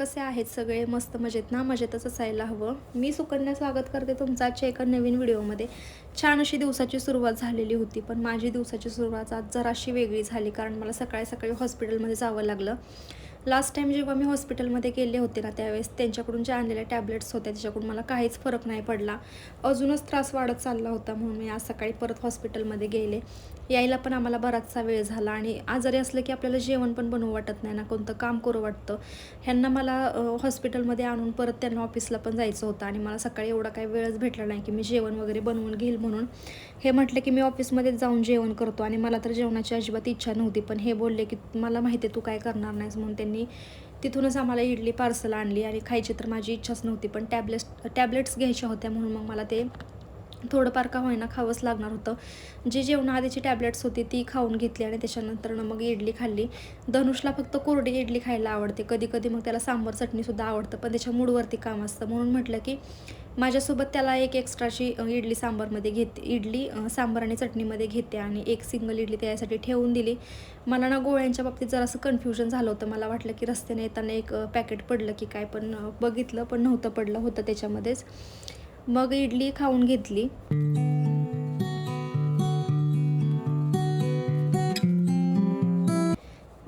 कसे आहेत सगळे? मस्त मजेत ना? मजेतच असायला हवं. मी सुकन्या स्वागत करते तुमचं आजच्या एका नवीन व्हिडिओमध्ये. छान अशी दिवसाची सुरुवात झालेली होती पण माझी दिवसाची सुरुवात आज जराशी वेगळी झाली कारण मला सकाळी सकाळी हॉस्पिटलमध्ये जावं लागलं. लास्ट टाईम जेव्हा मी हॉस्पिटलमध्ये गेले होते ना त्यावेळेस त्यांच्याकडून ज्या आणलेल्या टॅबलेट्स होत्या त्याच्याकडून मला काहीच फरक नाही पडला. अजूनच त्रास वाढत चालला होता म्हणून मी आज सकाळी परत हॉस्पिटलमध्ये गेले. यायला पण आम्हाला बराचसा वेळ झाला आणि आजारी असलं की आपल्याला जेवण पण बनवू वाटत नाही ना कोणतं काम करू वाटतं. ह्यांना मला हॉस्पिटलमध्ये आणून परत त्यांना ऑफिसला पण जायचं होतं आणि मला सकाळी एवढा काही वेळच भेटला नाही की मी जेवण वगैरे बनवून घेईल म्हणून. हे म्हटलं की मी ऑफिसमध्येच जाऊन जेवण करतो आणि मला तर जेवणाची अजिबात इच्छा नव्हती पण हे बोलले की मला माहिती आहे तू काय करणार नाहीस म्हणून त्यांनी तिथूनच आम्हाला इडली पार्सल आणली आणि खायची तर माझी इच्छाच नव्हती पण टॅबलेट्स टॅबलेट्स घ्यायच्या होत्या म्हणून मग मला ते थोडंफार का होईना खावंच लागणार होतं. जी जेवणाआधीची टॅबलेट्स होती ती खाऊन घेतली आणि त्याच्यानंतर मग इडली खाल्ली. धनुषला फक्त कोरडी इडली खायला आवडते. कधी कधी मग त्याला सांबर चटणीसुद्धा आवडतं पण त्याच्या मूडवरती काम असतं. म्हणून म्हटलं की माझ्यासोबत त्याला एक एक्स्ट्राची इडली सांबारमध्ये घेते इडली सांबार आणि चटणीमध्ये घेते आणि एक सिंगल इडली त्यासाठी ठेवून दिली. मला ना गोळ्यांच्या बाबतीत जरासं कन्फ्युजन झालं होतं. मला वाटलं की रस्त्याने येताना एक पॅकेट पडलं की काय पण बघितलं पण नव्हतं पडलं होतं त्याच्यामध्येच. मग इडली खाऊन घेतली.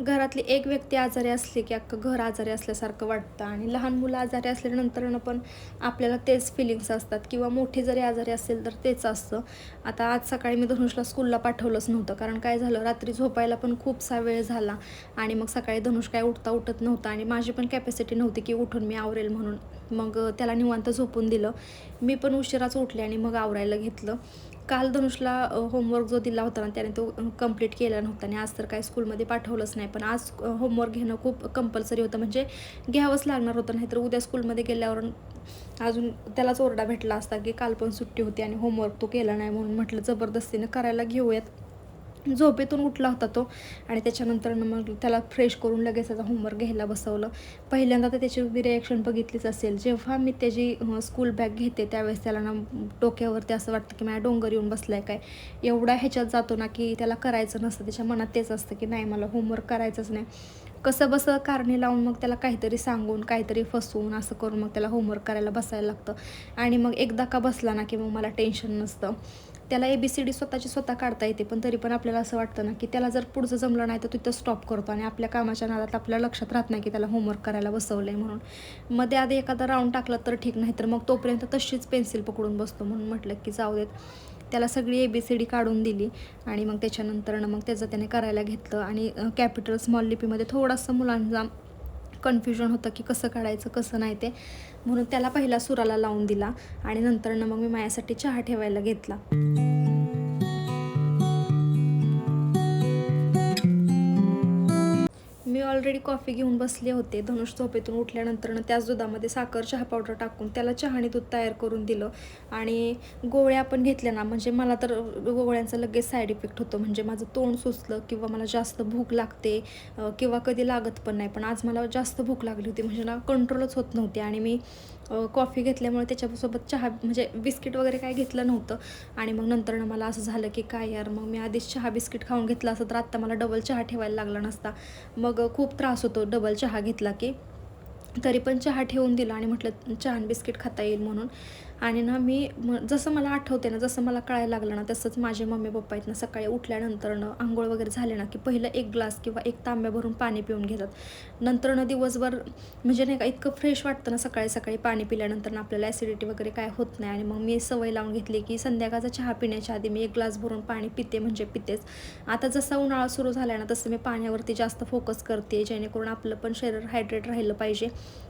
घरातली एक व्यक्ती आजारी असली की अख्खं घर आजारी असल्यासारखं वाटतं आणि लहान मुलं आजारी असल्यानंतर पण आपल्याला तेच फिलिंग्स असतात किंवा मोठी जरी आजारी असेल तर तेच असतं. आता आज सकाळी मी धनुषला स्कूलला पाठवलंच नव्हतं कारण काय झालं रात्री झोपायला पण खूपसा वेळ झाला आणि मग सकाळी धनुष काय उठता उठत नव्हता आणि माझी पण कॅपॅसिटी नव्हती की उठून मी आवरेल म्हणून. मग त्याला निवांत झोपून दिलं. मी पण उशिराच उठले आणि मग आवरायला घेतलं. काल धनुषला होमवर्क जो दिला होता ना त्याने तो कंप्लीट केला नव्हता. आणि आज तर काय स्कूलमध्ये पाठवलंच नाही. पण आज होमवर्क घेणं खूप कंपल्सरी होतं. म्हणजे घ्यावंच लागणार होतं. नाहीतर उद्या स्कूलमध्ये गेल्यावर अजून त्यालाच ओरडा भेटला असता की काल पण सुट्टी होती आणि होमवर्क तो केला नाही म्हणून म्हटलं जबरदस्तीनं करायला घेऊयात. झोपेतून उठला होता तो. आणि त्याच्यानंतर मग त्याला फ्रेश करून लगेच त्याचा होमवर्क घ्यायला बसवलं. पहिल्यांदा तर त्याची तुम्ही रिॲक्शन बघितलीच असेल. जेव्हा मी त्याची स्कूल बॅग घेते त्यावेळेस त्याला ना डोक्यावरती असं वाटतं की माझ्या डोंगर येऊन बसलाय काय? एवढा ह्याच्यात जातो ना की त्याला करायचं नसतं. त्याच्या मनात तेच असतं की नाही मला होमवर्क करायचंच नाही. कसं बसं कारणे लावून मग त्याला काहीतरी सांगून काहीतरी फसवून असं करून मग त्याला होमवर्क करायला बसायला लागतं. आणि मग एकदा का बसला ना की मग मला टेन्शन नसतं. त्याला ए बी सी डी स्वतःची स्वतः काढता येते पण तरी पण आपल्याला असं वाटतं ना की त्याला जर पुढचं जमलं नाही तर तिथं स्टॉप करतो आणि आपल्या कामाच्या नादात आपल्या लक्षात राहत नाही की त्याला होमवर्क करायला बसवलं आहे म्हणून. मध्ये आधी एखादा राऊंड टाकला तर ठीक नाही तर मग तोपर्यंत तशीच पेन्सिल पकडून बसतो म्हणून म्हटलं की जाऊ देत. त्याला सगळी ए बी सी डी काढून दिली आणि मग त्याच्यानंतरनं मग त्याचं त्याने करायला घेतलं आणि कॅपिटल स्मॉल लिपीमध्ये थोडासा मुलांचा कन्फ्युजन होतं की कसं काढायचं कसं नाही ते. म्हणून त्याला पहिला सुराला लावून दिला आणि नंतरनं मग मी माझ्यासाठी चहा ठेवायला घेतला. ऑलरेडी कॉफी घेऊन बसले होते. धनुष झोपेतून उठल्यानंतरनं त्याच दुधामध्ये साखर चहा पावडर टाकून त्याला चहाने दूध तयार करून दिलं. आणि गोळ्या पण घेतल्या ना म्हणजे मला तर गोळ्यांचा लगेच साईड इफेक्ट होतो. म्हणजे माझं तोंड सुचलं किंवा मला जास्त भूक लागते किंवा कधी लागत पण नाही. पण आज मला जास्त भूक लागली होती. म्हणजे ना कंट्रोलच होत नव्हती. आणि मी कॉफी घेतल्यामुळे त्याच्यासोबत चहा म्हणजे बिस्किट वगैरे काय घेतलं नव्हतं. आणि मग नंतरनं मला असं झालं की काय यार मग मी आधीच चहा बिस्किट खाऊन घेतला असं तर आत्ता मला डबल चहा ठेवायला लागला नसता. मग खूप त्रास होतो. डबल चहा घेतला की तरी पण चहा ठेवून दिला आणि म्हटलं चहा आणि बिस्किट खाता येईल म्हणून. आणि ना मी म जसं मला आठवते ना जसं मला कळायला लागलं ना तसंच माझे मम्मी पप्पा आहेत ना सकाळी उठल्यानंतरनं आंघोळ वगैरे झाले ना की पहिलं एक ग्लास किंवा एक तांब्या भरून पाणी पिऊन घेतात. नंतरनं दिवसभर म्हणजे नाही का इतकं फ्रेश वाटतं ना सकाळी सकाळी पाणी पिल्यानंतर आपल्याला ॲसिडिटी वगैरे काय होत नाही. आणि मग मी सवय लावून घेतली की संध्याकाळचा चहा पिण्याच्या आधी मी एक ग्लास भरून पाणी पिते म्हणजे पितेच. आता जसा उन्हाळा सुरू झाला ना तसं मी पाण्यावरती जास्त फोकस करते जेणेकरून आपलं पण शरीर हायड्रेट राहिलं पाहिजे.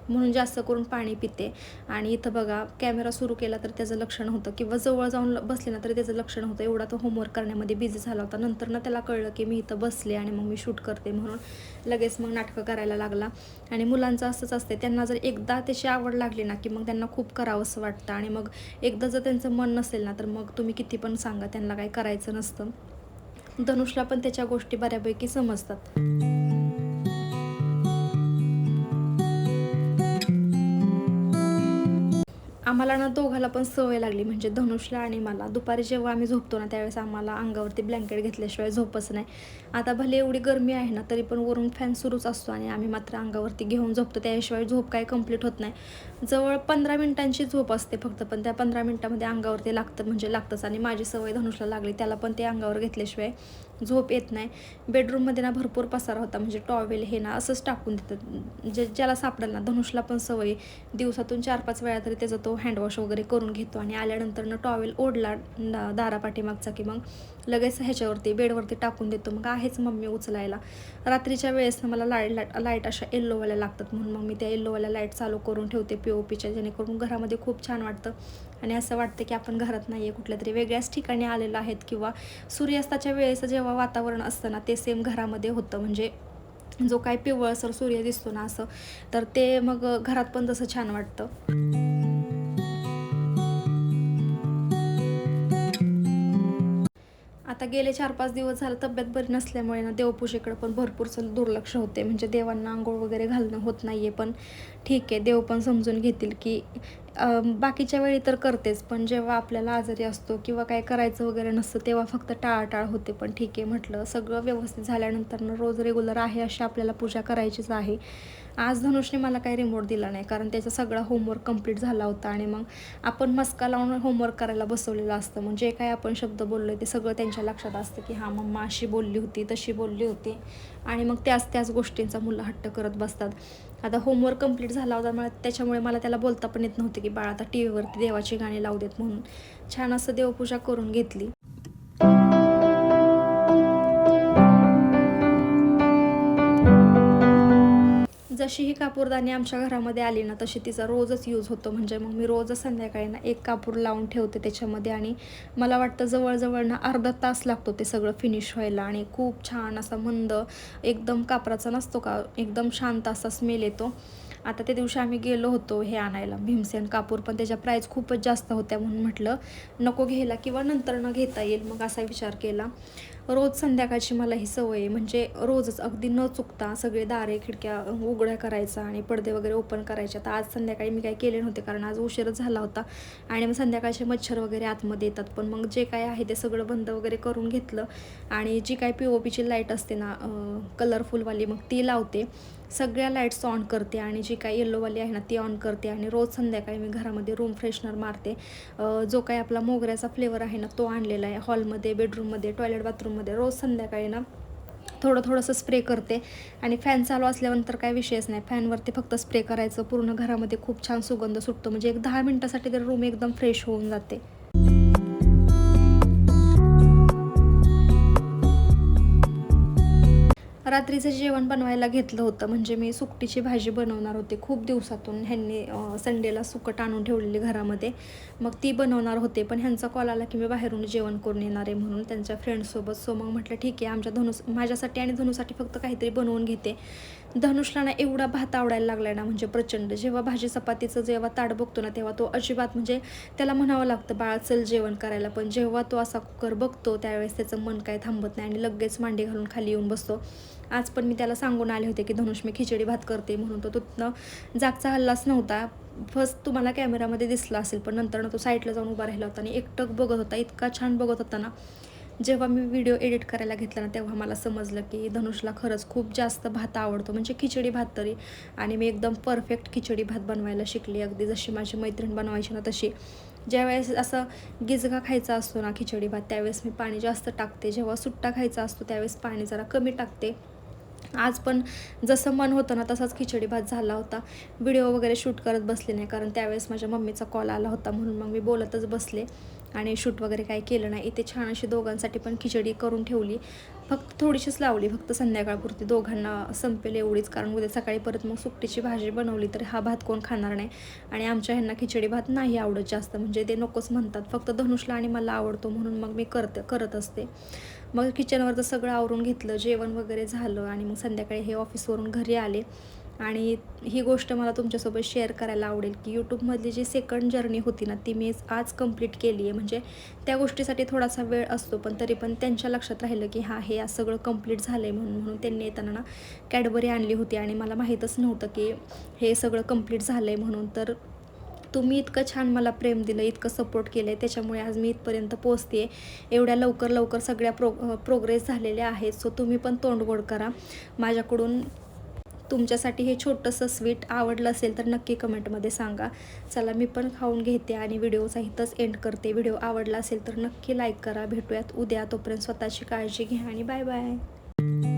म्हणून जास्त करून पाणी पिते. आणि इथं बघा कॅमेरा सुरू केला तर त्याचं लक्षण होतं. किंवा जवळ जाऊन बसले ना तरी त्याचं लक्षण होतं. एवढा तो होमवर्क करण्यामध्ये बिझी झाला होता. नंतर ना त्याला कळलं की मी इथं बसले आणि मग मी शूट करते म्हणून लगेच मग नाटकं करायला लागला. आणि मुलांचं असंच असते त्यांना जर एकदा त्याची आवड लागली ना की मग त्यांना खूप करावंसं वाटतं. आणि मग एकदा जर त्यांचं मन नसेल ना तर मग तुम्ही किती पण सांगा. त्यांना काय करायचं नसतं. धनुषला पण त्याच्या गोष्टी बऱ्यापैकी समजतात. आम्हाला ना दोघाला पण सवय लागली म्हणजे धनुषला आणि मला. दुपारी जेव्हा आम्ही झोपतो ना त्यावेळेस आम्हाला अंगावरती ब्लँकेट घेतल्याशिवाय झोपच नाही. आता भले एवढी गरमी आहे ना तरी पण वरून फॅन सुरूच असतो आणि आम्ही मात्र अंगावरती घेऊन झोपतो. त्याशिवाय झोप काय कंप्लीट होत नाही. जवळ पंधरा मिनिटांची झोप असते फक्त पण त्या पंधरा मिनिटामध्ये अंगावरती लागतं म्हणजे लागतंच. आणि माझी सवय धनुषला लागली त्याला पण ते अंगावर घेतल्याशिवाय. झोप येत नाही. बेडरूममध्ये ना भरपूर पसारा होता. म्हणजे टॉवेल हे ना असंच टाकून देतात. जे ज्याला सापडेल ना धनुषला पण सवय दिवसातून चार पाच वेळा तरी त्याचा तो हँडवॉश वगैरे करून घेतो आणि आल्यानंतर ना टॉवेल ओढला दारापाठीमागचा की मग लगेच ह्याच्यावरती बेडवरती टाकून देतो. मग आहेच मम्मी उचलायला. रात्रीच्या वेळेस ना मला लाइट लाइट लाइट अशा येल्लोवाल्या लागतात म्हणून मग मी त्या येल्लोवाल्या लाइट चालू करून ठेवते पी ओ पीच्या जेणेकरून घरामध्ये खूप छान वाटतं. आणि असं वाटतं की आपण घरात नाही आहे कुठल्या तरी वेगळ्याच ठिकाणी आलेलं आहेत किंवा सूर्यास्ताच्या वेळेचं जेव्हा वातावरण असतं ना ते सेम घरामध्ये होतं. म्हणजे जो काय पिवळसर सूर्य दिसतो ना असं तर ते मग घरात पण तसं छान वाटतं. आता गेले चार पाच दिवस झालं तब्येत बरी नसल्यामुळे ना देवपूजेकडे पण भरपूरचं दुर्लक्ष होते. म्हणजे देवांना आंघोळ वगैरे घालणं होत नाही आहे पण ठीक आहे देव पण समजून घेतील की बाकीच्या वेळी तर करतेच पण जेव्हा आपल्याला आजारी असतो किंवा काय करायचं वगैरे नसतं तेव्हा फक्त टाळाटाळ होते. पण ठीक आहे म्हटलं सगळं व्यवस्थित झाल्यानंतर रोज रेग्युलर आहे अशी आपल्याला पूजा करायचीच आहे. आज धनुषने मला काही रिमोट दिला नाही कारण त्याचा सगळा होमवर्क कंप्लीट झाला होता आणि मग आपण मस्का लावून होमवर्क करायला बसवलेलं असतं. मग जे काय आपण शब्द बोललो ते सगळं त्यांच्या लक्षात असतं की हां मम्मा अशी बोलली होती तशी बोलली होती. आणि मग त्याच त्याच गोष्टींचा मुलं हट्ट करत बसतात. आता होमवर्क कंप्लीट झाला होता मला त्याच्यामुळे मला त्याला बोलता पण येत नव्हते की बाळा आता टी व्हीवरती देवाची गाणी लावू देत म्हणून. छान असं देवपूजा करून घेतली. जशी ही कापूरदानी आमच्या घरामध्ये आली ना तशी तिचा रोजच यूज होतो. म्हणजे मग मी रोजच संध्याकाळी ना एक कापूर लावून ठेवते त्याच्यामध्ये आणि मला वाटतं जवळजवळ ना अर्धा तास लागतो ते सगळं फिनिश व्हायला आणि खूप छान असा मंद एकदम कापराचा नसतो का एकदम शांत असा स्मेल येतो. आता त्या दिवशी आम्ही गेलो होतो हे आणायला. भीमसेन कापूर पण त्याच्या प्राईस खूपच जास्त होत्या म्हणून म्हटलं नको घ्यायला किंवा नंतर न घेता येईल. मग असा विचार केला. रोज संध्याकाळची मला ही सवय आहे. म्हणजे रोजच अगदी न चुकता सगळे दारे खिडक्या उघड्या करायचा आणि पडदे वगैरे ओपन करायचे. आता आज संध्याकाळी मी काही केले नव्हते कारण आज उशीरच झाला होता आणि मग संध्याकाळचे मच्छर वगैरे आतमध्ये येतात. पण मग जे काय आहे ते सगळं बंद वगैरे करून घेतलं आणि जी काय पी ओ पीची लाइट असते ना कलरफुलवाली मग ती लावते. सगळ्या लाईट्स ऑन करते आणि जी काय येल्लोवाली आहे ना ती ऑन करते आणि रोज संध्याकाळी मी घरामध्ये रूम फ्रेशनर मारते. जो काय आपला मोगऱ्याचा फ्लेवर आहे ना तो आणलेला आहे. हॉलमध्ये बेडरूममध्ये टॉयलेट बाथरूममध्ये रोज संध्याकाळी ना थोडं थोडंसं स्प्रे करते. आणि फॅन चालू असल्यानंतर काय विषयच नाही. फॅनवरती फक्त स्प्रे करायचं. पूर्ण घरामध्ये खूप छान सुगंध सुटतो. म्हणजे एक दहा मिनटासाठी तर रूम एकदम फ्रेश होऊन जाते. रात्रीचं जेवण बनवायला घेतलं होतं. म्हणजे मी सुकटीची भाजी बनवणार होते. खूप दिवसातून ह्यांनी संडेला सुकट आणून ठेवलेली घरामध्ये. मग ती बनवणार होते. पण ह्यांचा कॉल आला की मी बाहेरून जेवण करून येणार आहे म्हणून त्यांच्या फ्रेंडसोबत सो मग म्हटलं ठीक आहे आमच्या धनुस माझ्यासाठी आणि धनुसाठी फक्त काहीतरी बनवून घेते. धनुषला ना एवढा भात आवडायला लागलाय ना म्हणजे प्रचंड. जेव्हा भाजी चपातीचं जेव्हा ताट बघतो ना तेव्हा तो अजिबात म्हणजे त्याला म्हणावं लागतं बाळा चल जेवण करायला. पण जेव्हा तो असा कुकर बघतो त्यावेळेस त्याचं मन काय थांबत नाही आणि लगेच मांडी घालून खाली येऊन बसतो. आज पण मी त्याला सांगून आले होते की धनुष मी खिचडी भात करते. म्हणून तो तिथनं जागचा हल्लाच नव्हता. फर्स्ट तुम्हाला कॅमेरामध्ये दिसला असेल पण नंतर तो साईडला जाऊन उभा राहिला होता आणि एकटक बघत होता इतका छान बघत होता ना. जेव्हा मी व्हिडिओ एडिट करायला घेतला ना तेव्हा मला समजलं की धनुषला खरंच खूप जास्त भात आवडतो. म्हणजे खिचडी भात तरी. आणि मी एकदम परफेक्ट खिचडी भात बनवायला शिकली. अगदी जशी माझी मैत्रीण बनवायची ना तशी. ज्यावेळेस असं गिजगा खायचा असतो ना खिचडी भात त्यावेळेस मी पाणी जास्त टाकते. जेव्हा सुट्टा खायचा असतो त्यावेळेस पाणी जरा कमी टाकते. आज पण जसं मन होतं ना तसाच खिचडी भात झाला होता. व्हिडिओ वगैरे शूट करत बसले नाही कारण त्यावेळेस माझ्या मम्मीचा कॉल आला होता म्हणून मग मी बोलतच बसले. आणि शूट वगैरे काही केलं नाही. इथे छान अशी दोघांसाठी पण खिचडी करून ठेवली. फक्त थोडीशीच लावली फक्त संध्याकाळपुरती दोघांना संपेल एवढीच. कारण उद्या सकाळी परत मग सुकटीची भाजी बनवली तर हा भात कोण खाणार नाही. आणि आमच्या ह्यांना खिचडी भात नाही आवडत जास्त. म्हणजे ते नकोच म्हणतात. फक्त धनुषला आणि मला आवडतो म्हणून मग मी करते करत असते. मग किचनवरचं सगळं आवरून घेतलं. जेवण वगैरे झालं आणि मग संध्याकाळी हे ऑफिसवरून घरी आले. आणि ही गोष्ट मला तुमच्यासोबत शेअर करायला आवडेल की यूट्यूबमधली जी सेकंड जर्नी होती ना ती मी आज कंप्लीट केली आहे म्हणजे त्या गोष्टीसाठी थोडासा वेळ असतो पण तरी पण त्यांच्या लक्षात राहिलं की हां हे आज सगळं कंप्लीट झालं आहे म्हणून म्हणून त्यांनी येताना ना कॅडबरी आणली होती. आणि मला माहीतच नव्हतं की हे सगळं कंप्लीट झालं आहे म्हणून. तर तुम्ही इतकं छान मला प्रेम दिलं इतकं सपोर्ट केलं आहे त्याच्यामुळे आज मी इथपर्यंत पोचते एवढ्या लवकर लवकर सगळ्या प्रो प्रोग्रेस झालेल्या आहेत. सो तुम्ही पण तोंडगोड करा. माझ्याकडून तुमच्यासाठी हे छोटंसं स्वीट आवडलं असेल तर नक्की कमेंटमध्ये सांगा. चला मी पण खाऊन घेते आणि व्हिडिओचा इथंच एंड करते. व्हिडिओ आवडला असेल तर नक्की लाईक करा. भेटूयात उद्या. तोपर्यंत स्वतःची काळजी घ्या आणि बाय बाय